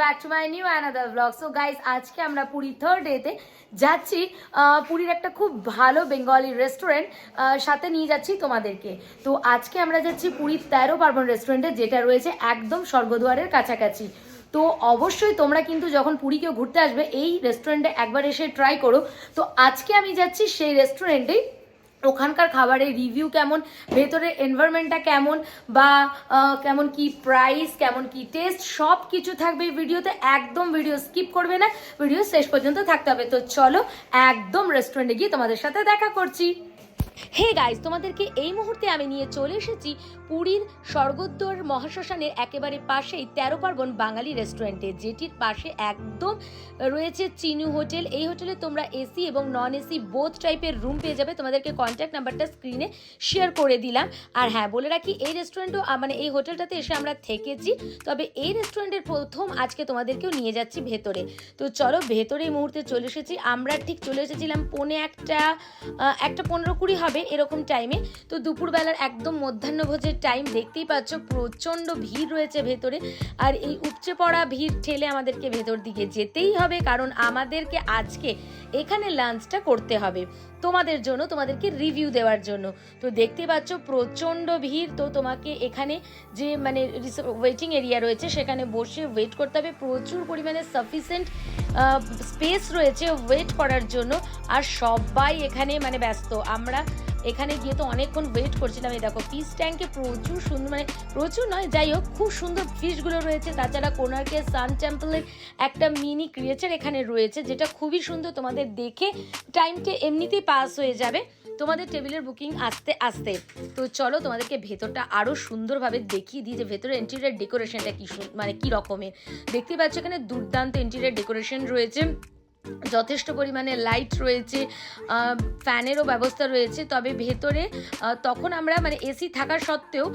Back to my new another blog so guys আজকে আমরা Puri third ডেতে যাচ্ছি পুরীর একটা খুব ভালো বেঙ্গলি রেস্টুরেন্ট সাথে নিয়ে যাচ্ছি তোমাদেরকে। তো আজকে আমরা যাচ্ছি পুরীর তেরো পার্বণ রেস্টুরেন্টে যেটা রয়েছে একদম স্বর্গদুয়ারের কাছাকাছি। তো অবশ্যই তোমরা কিন্তু যখন পুরী কেউ ঘুরতে আসবে, এই রেস্টুরেন্টে একবার এসে ট্রাই করো। তো আজকে আমি যাচ্ছি সেই রেস্টুরেন্টেই ওখানকার খাবারের রিভিউ কেমন? ভেতরের এনভায়রনমেন্টটা কেমন? বা কেমন কি প্রাইস কেমন কি টেস্ট সব কিছু থাকবে ভিডিওতে একদম ভিডিও স্কিপ করবে না। ভিডিও শেষ পর্যন্ত থাকতে হবে। তো চলো একদম রেস্টুরেন্টে গিয়ে তোমাদের সাথে দেখা করছি। হে গাইজ তোমাদেরকে এই মুহূর্তে আমি নিয়ে চলে এসেছি পুরীর স্বর্গদ্বার মহাশ্মশানের একেবারে পাশেই তেরো পার্বণ বাঙালি রেস্টুরেন্টে যেটির পাশে একদম রয়েছে চিনু হোটেল। এই হোটেলে তোমরা এসি এবং নন এসি বোথ টাইপের রুম পেয়ে যাবে। তোমাদেরকে কন্ট্যাক্ট নাম্বারটা স্ক্রিনে শেয়ার করে দিলাম। আর হ্যাঁ বলে রাখি, এই রেস্টুরেন্টও মানে এই হোটেলটাতে এসে আমরা থেকেছি। তবে এই রেস্টুরেন্টের প্রথম আজকে তোমাদেরকেও নিয়ে যাচ্ছি ভেতরে। তো চলো ভেতরে এই মুহূর্তে চলে এসেছি। আমরা ঠিক চলে এসেছিলাম পৌনে একটা একটা পনেরো কুড়ি হবে এরকম টাইমে তো দুপুরবেলার একদম মধ্যাহ্নভোজের টাইম দেখতেই পাচ্ছ প্রচণ্ড ভিড় রয়েছে ভেতরে। আর এই উপচে পড়া ভিড় ঠেলে আমাদেরকে ভেতর দিকে যেতেই হবে, কারণ আমাদেরকে আজকে এখানে লাঞ্চটা করতে হবে। তোমাদের জন্য, তোমাদেরকে রিভিউ দেওয়ার জন্য। তো দেখতে পাচ্ছ প্রচণ্ড ভিড়। তো তোমাকে এখানে যে মানে ওয়েটিং এরিয়া রয়েছে, সেখানে বসে ওয়েট করতে হবে। প্রচুর পরিমাণে সাফিসিয়েন্ট স্পেস রয়েছে ওয়েট করার জন্য। আর সবাই এখানে মানে ব্যস্ত। আমরা এখানে গিয়ে তো অনেকক্ষণ ওয়েট করছিলাম। এই দেখো ফিশ ট্যাঙ্কে প্রচুর সুন্দর মানে প্রচুর নয়, যাই হোক, খুব সুন্দর ফিশগুলো রয়েছে। তাছাড়া কোনার্কের সান টেম্পলের একটা মিনি ক্রিয়েচার এখানে রয়েছে, যেটা খুবই সুন্দর তোমাদের দেখে টাইমটা এমনিতেই পাস হয়ে যাবে। তোমাদের টেবিলের বুকিং আসতে আসতে। তো চলো তোমাদেরকে ভেতরটা আরও সুন্দরভাবে দেখিয়ে দিই যে ভেতরের ইন্টেরিয়ার ডেকোরেশনটা কী মানে কী রকমের। দেখতে পাচ্ছ এখানে দুর্দান্ত ইন্টেরিয়ার ডেকোরেশন রয়েছে। যথেষ্ট পরিমাণে লাইট রয়েছে ফ্যানেরও ব্যবস্থা রয়েছে, তবে ভেতরে তখন আমরা মানে এসি থাকা সত্ত্বেও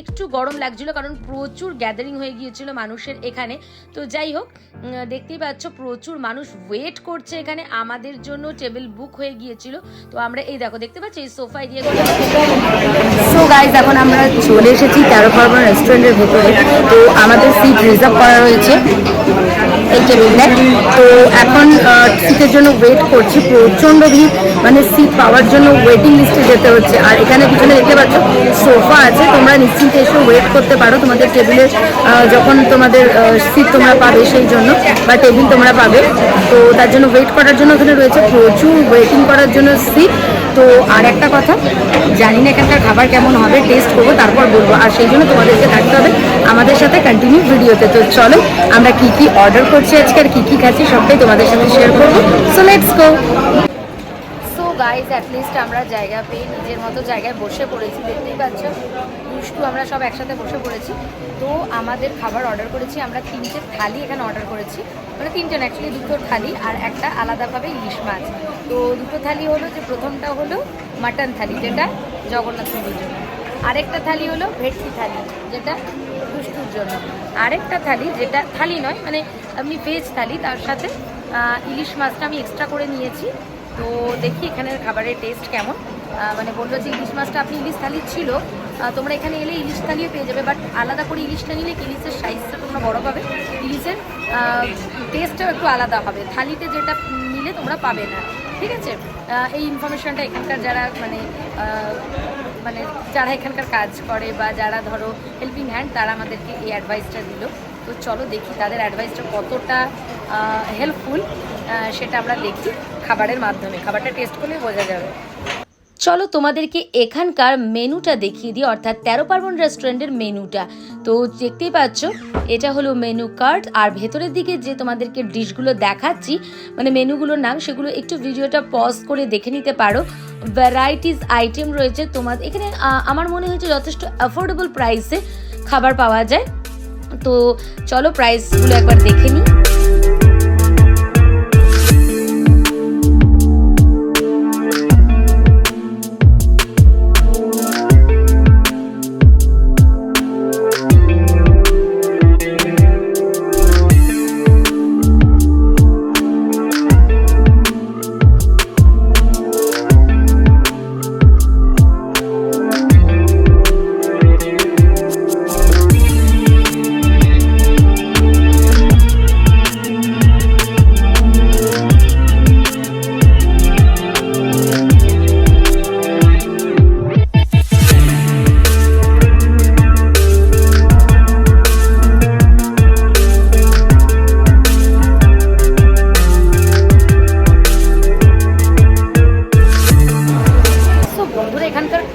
একটু গরম লাগছিল কারণ প্রচুর গ্যাদারিং হয়ে গিয়েছিল মানুষের এখানে। তো যাই হোক দেখতেই পাচ্ছ প্রচুর মানুষ ওয়েট করছে এখানে, আমাদের জন্য টেবিল বুক হয়ে গিয়েছিল। তো আমরা এই দেখো, দেখতে পাচ্ছি এই সোফা এরিয়াগুলো সো গাইজ এখন আমরা চলে এসেছি তেরো পার্বণ রেস্টুরেন্টের ভেতরে। তো আমাদের সিট রিজার্ভ করা রয়েছে এই টেবিলটায় তো এখন সিটের জন্য ওয়েট করছি, প্রচণ্ড ভিড় মানে সিট পাওয়ার জন্য ওয়েটিং লিস্টে যেতে হচ্ছে। আর এখানে পিছনে দেখতে পাচ্ছ সোফা আছে, তোমরা নিশ্চিন্তে এসে ওয়েট করতে পারো। তোমাদের টেবিলে যখন তোমাদের সিট তোমরা পাবে সেই জন্য, বা টেবিল তোমরা পাবে। তো তার জন্য ওয়েট করার জন্য ওখানে রয়েছে প্রচুর ওয়েটিং করার জন্য সিট তো আর একটা কথা, জানি না এখানকার খাবার কেমন হবে টেস্ট করব, তারপর বলব। আর সেই জন্য তোমাদেরকে থাকতে আমাদের সাথে কন্টিনিউ ভিডিওতে। তো চলো, আমরা কি কি অর্ডার করছি আজকে আর কি কি খাচ্ছি সবটাই তোমাদের সাথে শেয়ার করব। So let's go so guys at least আমরা জায়গা পেয়ে নিজের মতো জায়গায় বসে পড়েছি, দেখতেই পাচ্ছ। দুষ্টু আমরা সব একসাথে বসে পড়েছি। তো আমাদের খাবার অর্ডার করেছি, আমরা তিনটে থালি এখানে অর্ডার করেছি। মানে তিনটে অ্যাকচুয়ালি দুটো থালি আর একটা আলাদাভাবে ইলিশ মাছ। তো দুটো থালি হলো যে প্রথমটা হলো মাটন থালি, যেটা জগন্নাথ প্রভুর জন্য। আরেকটা থালি হলো ভেটকি থালি, যেটা জন্য। আরেকটা থালি, যেটা থালি নয় মানে আপনি ভেজ থালি, তার সাথে ইলিশ মাছটা আমি এক্সট্রা করে নিয়েছি। তো দেখি এখানের খাবারের টেস্ট কেমন। মানে বলল যে ইলিশ মাছটা আপনি ইলিশ থালি ছিল তোমরা এখানে এলে ইলিশ থালিও পেয়ে যাবে বাট আলাদা করে ইলিশটা নিলে ইলিশের সাইজটা তোমরা বড় পাবে? ইলিশের টেস্টটাও একটু আলাদা হবে। থালিতে যেটা নিলে তোমরা পাবে না। ঠিক আছে? এই ইনফরমেশনটা এখানকার যারা মানে মানে যারা এখানকার কাজ করে বা যারা ধরো হেল্পিং হ্যান্ড তারা আমাদেরকে এই অ্যাডভাইসটা দিল। তো চলো দেখি তাদের অ্যাডভাইসটা কতটা হেল্পফুল সেটা আমরা দেখি খাবারের মাধ্যমে। খাবারটা টেস্ট করলেই বোঝা যাবে। চলো তোমাদেরকে এখানকার মেনুটা দেখিয়ে দিই, অর্থাৎ তেরো পার্বণ রেস্টুরেন্টের মেনুটা। তো দেখতেই পাচ্ছ, এটা হলো মেনু কার্ড, আর ভেতরের দিকে যে তোমাদেরকে ডিশগুলো দেখাচ্ছি মানে মেনুগুলোর নাম, সেগুলো একটু ভিডিওটা পজ করে দেখে নিতে পারো। ভ্যারাইটিস আইটেম রয়েছে তোমার, এখানে আমার মনে হয়েছে যথেষ্ট অ্যাফোর্ডেবল প্রাইসে খাবার পাওয়া যায়। তো চলো প্রাইসগুলো একবার দেখে নিই।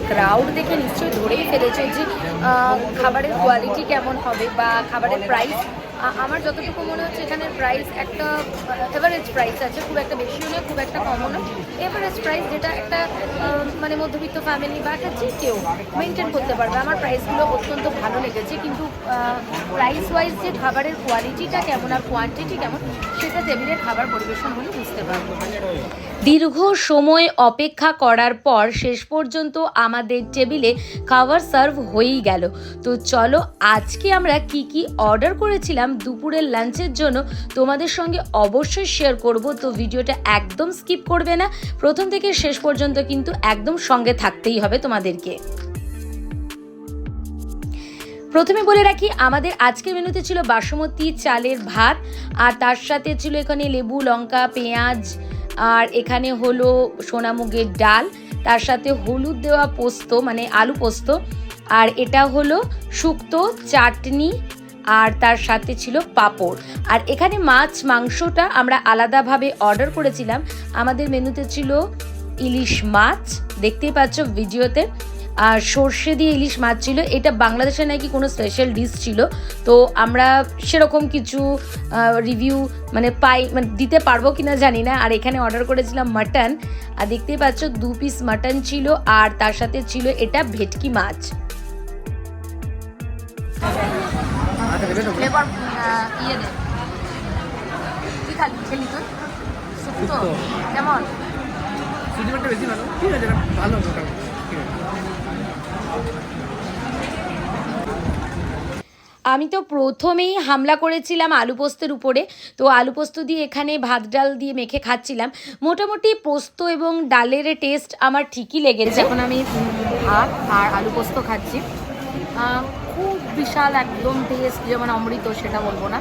ক্রাউড দেখে নিশ্চয়ই ধরেই ফেলেছে যে খাবারের কোয়ালিটি কেমন হবে বা খাবারের প্রাইস আমার যতটুকু মনে হচ্ছে এখানের প্রাইস একটা এভারেজ প্রাইস আছে, খুব একটা বেশিও নয়, খুব একটা কমও নয়। এভারেজ প্রাইস যেটা একটা মানে মধ্যবিত্ত ফ্যামিলি বা একটা যে কেউ মেনটেন করতে পারবে, আমার প্রাইসগুলো অত্যন্ত ভালো লেগেছে, কিন্তু প্রাইস ওয়াইজ যে খাবারের কোয়ালিটিটা কেমন আর কোয়ান্টিটি কেমন, সেটা টেবিলের খাবার পরিবেশন হলে বুঝতে পারব। দীর্ঘ সময় অপেক্ষা করার পর শেষ পর্যন্ত আমাদের টেবিলে খাবার সার্ভ হয়েই গেল। তো চলো আজকে আমরা কি কি অর্ডার করেছিলাম দুপুরের লাঞ্চের জন্য তোমাদের সঙ্গে অবশ্যই শেয়ার করব, তো ভিডিওটা একদম স্কিপ করবে না। প্রথম থেকে শেষ পর্যন্ত কিন্তু একদম সঙ্গে থাকতেই হবে তোমাদেরকে। প্রথমে বলে রাখি, আমাদের আজকের মেনুতে ছিল বাসমতি, চালের ভাত, আর তার সাথে ছিল এখানে লেবু, লঙ্কা, পেঁয়াজ, আর এখানে হলো সোনামুগের ডাল, তার সাথে হলুদ দেওয়া পোস্ত মানে আলু পোস্ত, আর এটা হলো শুক্তো, চাটনি আর তার সাথে ছিল পাঁপড়। আর এখানে মাছ, মাংসটা আমরা আলাদাভাবে অর্ডার করেছিলাম। আমাদের মেনুতে ছিল ইলিশ মাছ, দেখতেই পাচ্ছ ভিডিওতে। আর সর্ষে দিয়ে ইলিশ মাছ ছিল। এটা বাংলাদেশে নাকি কোনো স্পেশাল ডিশ ছিল। তো আমরা সেরকম কিছু রিভিউ মানে পাই মানে দিতে পারব কিনা জানি না। আর এখানে অর্ডার করেছিলাম মাটন আর দেখতেই পাচ্ছ দু পিস মাটন ছিল। আর তার সাথে ছিল এটা ভেটকি মাছ। ইয়ে দে। কি খালি খেলি তুই শুক্তো কেমন? সুজিমানটা বেশি ভালো। ঠিক আছে ভালো মোটামুটি আমি তো প্রথমেই হামলা করেছিলাম আলু পোস্তের উপরে। তো আলু পোস্ত দিয়ে এখানে ভাত ডাল দিয়ে মেখে খাচ্ছিলাম। মোটামুটি পোস্ত এবং ডালের টেস্ট আমার ঠিকই লেগেছে। এখন আমি ভাত আর আলু পোস্ত খাচ্ছি। বিশাল একদম টেস্ট যেমন অমৃত সেটা বলব না।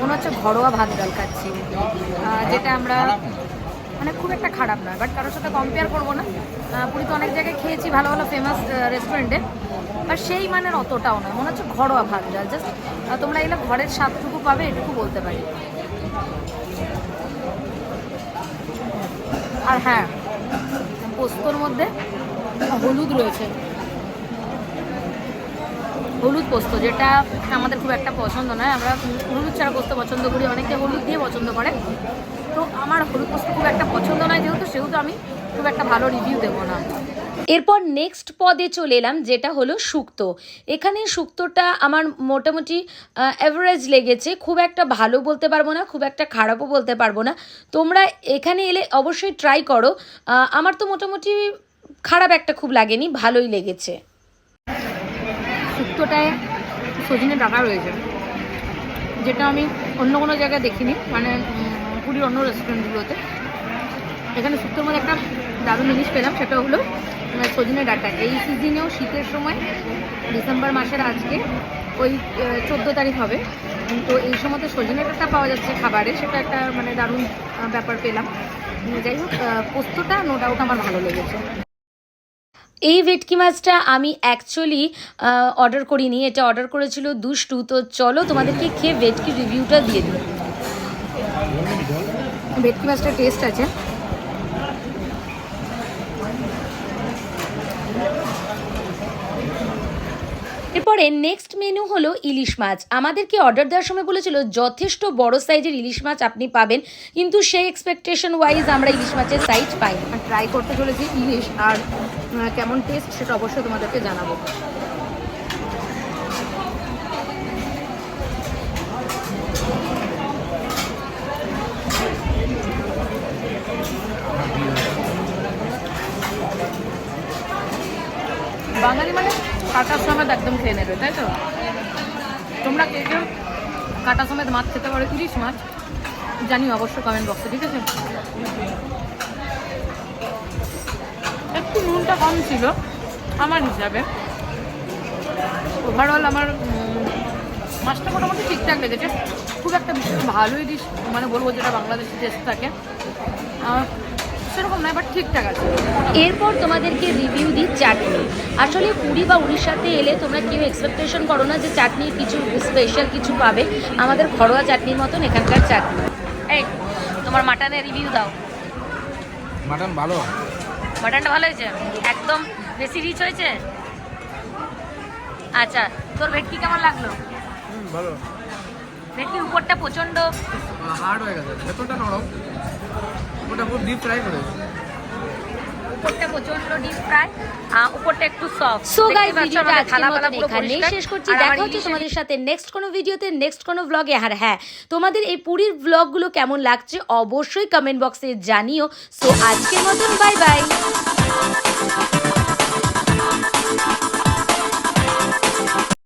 মনে হচ্ছে ঘরোয়া ভাত ডাল খাচ্ছি। যেটা আমরা মানে খুব একটা খারাপ নয় বাট কারোর সাথে কম্পেয়ার করব না। আহ, পুরী তো অনেক জায়গায় খেয়েছি ভালো ভালো ফেমাস রেস্টুরেন্টে বাট সেই মানের অতটাও নয় মনে হচ্ছে ঘরোয়া ভাত ডাল। জাস্ট তোমরা এগুলো ঘরের স্বাদটুকু পাবে এটুকু বলতে পারি। আর হ্যাঁ পোস্তর মধ্যে হলুদ রয়েছে। হলুদ পোস্ত, যেটা আমাদের খুব একটা পছন্দ নয়। আমরা হলুদ ছাড়া পোস্ত পছন্দ করি, অনেকে হলুদ দিয়ে পছন্দ করে। তো আমার হলুদ পোস্ত খুব একটা পছন্দ নয় যেহেতু, সেহেতু আমি খুব একটা ভালো রিভিউ দেবো না। এরপর নেক্সট পদে চলে এলাম, যেটা হলো শুক্তো। এখানে শুক্তোটা আমার মোটামুটি অ্যাভারেজ লেগেছে। খুব একটা ভালো বলতে পারব না, খুব একটা খারাপও বলতে পারব না। তোমরা এখানে এলে অবশ্যই ট্রাই করো। আমার তো মোটামুটি খারাপ একটা খুব লাগেনি, ভালোই লেগেছে। শুক্তোটায় সজনে ডাকা রয়েছে যেটা আমি অন্য কোনো জায়গায় দেখিনি মানে পুরীর অন্য রেস্টুরেন্টগুলোতে। এখানে শুক্তোর মধ্যে একটা দারুণ জিনিস পেলাম সেটা হলো উম, সজনে ডাটা। এই সিজনেও শীতের সময় ডিসেম্বর মাসের আজকে ওই চোদ্দ তারিখ হবে। তো এই সময় তো সজনে ডাটা পাওয়া যাচ্ছে খাবারে সেটা একটা মানে দারুণ ব্যাপার পেলাম। যাই হোক পোস্তটা নো ডাউট আমার ভালো লেগেছে। এই ভেটকি মাছটা আমি অ্যাকচুয়ালি অর্ডার করিনি। এটা অর্ডার করেছিল দুষ্টু। তো চলো তোমাদেরকে খেয়ে ভেটকি রিভিউটা দিয়ে দিই। ভেটকি মাছটা টেস্ট আছে। এরপরে নেক্সট মেনু হলো ইলিশ মাছ। আমাদেরকে অর্ডার দেওয়ার সময় বলেছিল যথেষ্ট বড় সাইজের ইলিশ মাছ আপনি পাবেন। কিন্তু সেই এক্সপেকটেশন ওয়াইজ আমরা ইলিশ মাছের সাইজ পাই ট্রাই করতে চলেছি ইলিশ আর কেমন টেস্ট সেটা অবশ্যই তোমাদেরকে জানাব। বাঙালি মানে কাটার সমেত একদম খেয়ে নেবে, তাই তো? তোমরা কে কেউ কাটা সমেত মাছ খেতে পারো? ইলিশ মাছ। জানি অবশ্যই কমেন্ট বক্সে ঠিক আছে? একটু নুনটা কম ছিল আমার হিসাবে। ওভারঅল আমার মাছটা মোটামুটি ঠিকঠাক লেগেছে। খুব একটা বিশেষ ভালোই ডিশ মানে বলব যেটা বাংলাদেশি টেস্ট থাকে। সেরকম নয় বাট ঠিকঠাক আছে। এরপর তোমাদেরকে রিভিউ দিই চাটনি। আসলে পুরী বা উড়িষ্যাতে এলে তোমরা কেউ এক্সপেকটেশন করো না যে চাটনির কিছু স্পেশাল কিছু পাবে। আমাদের ঘরোয়া চাটনির মতন এখানকার চাটনি। এই তোমার মাটনের রিভিউ দাও। মাটন ভালো। মাটনটা ভালো হয়েছে? একদম বেশি রিচ হয়েছে? আচ্ছা তোর ভেটকি কেমন লাগল? ভালো। ভেটকির উপরটা প্রচণ্ড হার্ড হয়ে গেছে ভেতরটা নরম। ওটা খুব ডিপ ফ্রাই করেছে। উপরটা প্রচণ্ড ডিপ ফ্রাই উপরটা একটু সফট সো গাইস ভিডিওটা আজকের মতন এখানেই শেষ করছি। দেখা হচ্ছে তোমাদের সাথে নেক্সট কোনো ভিডিওতে নেক্সট কোনো ব্লগে আর হ্যাঁ তোমাদের এই পুরীর ব্লগগুলো কেমন লাগছে অবশ্যই কমেন্ট বক্সে জানিও। সো আজকের মতন বাই বাই